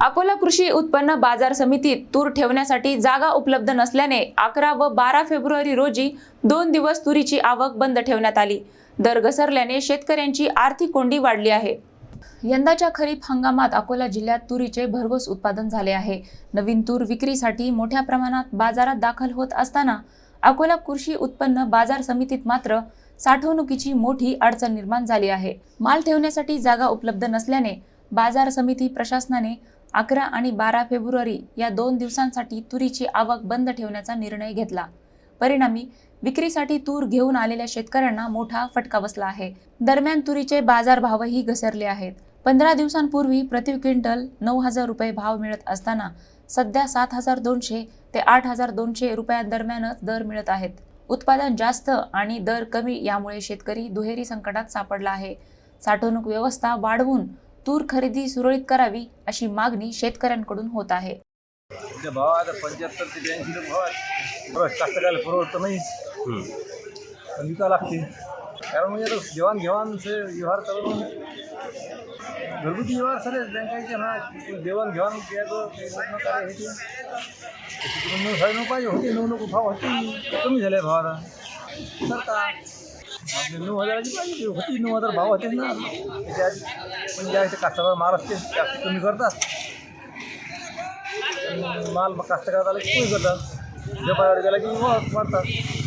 अकोला कृषी उत्पन्न बाजार समितीत तूर ठेवण्यासाठी जागा उपलब्ध नसल्याने अकरा व बारा फेब्रुवारी रोजी दोन दिवस तुरीची आवक बंद ठेवण्यात आली. दर घसरल्याने शेतकऱ्यांची आर्थिक कोंडी वाढली आहे. यंदाच्या खरीप हंगामात अकोला जिल्ह्यात तुरीचे भरघोस उत्पादन झाले आहे. नवीन तूर विक्रीसाठी मोठ्या प्रमाणात बाजारात दाखल होत असताना अकोला कृषी उत्पन्न बाजार समितीत मात्र साठवणुकीची मोठी अडचण निर्माण झाली आहे. माल ठेवण्यासाठी जागा उपलब्ध नसल्याने बाजार समिती प्रशासनाने अकरा आणि बारा फेब्रुवारी या दोन दिवसांसाठी तुरीची आवक बंद ठेवण्याचा निर्णय घेतला. परिणामी विक्रीसाठी तूर घेऊन आलेल्या शेतकऱ्यांना मोठा फटका बसला आहे. दरम्यान तुरीचे बाजारभावही घसरले आहेत. पंधरा दिवसांपूर्वी प्रति क्विंटल नऊ हजार रुपये भाव मिळत असताना सध्या सात हजार दोनशे ते आठ हजार दोनशे रुपयांदरम्यानच दर मिळत आहेत. उत्पादन जास्त आणि दर कमी यामुळे शेतकरी दुहेरी संकटात सापडला आहे. साठवणूक व्यवस्था वाढवून तूर खरेदी सुरळीत करावी अशी मागणी शेतकऱ्यांकडून होत आहे. ते भाव आता पंच्याहत्तर ते ब्याऐंशी भाव कास्तकाला परवडतं नाही. विका लागते. कारण म्हणजे आता व्यवहार करून घरगुती व्यवहार सगळे बँकाचे ना देवाणघेवाण कार्य हे ते त्याच्याकडून नऊ पाहिजे होते नऊ नको भाव होते. कमी झाले भाव आता. तर का आपले नऊ हजाराची पाहिजे होती नऊ हजार भाव होते ना त्याच्या आधी पण ज्या कास्तकार माल असते जास्त कमी करतात माल मग आला की कमी करतात व्यापारावर गेला की मग वाढतात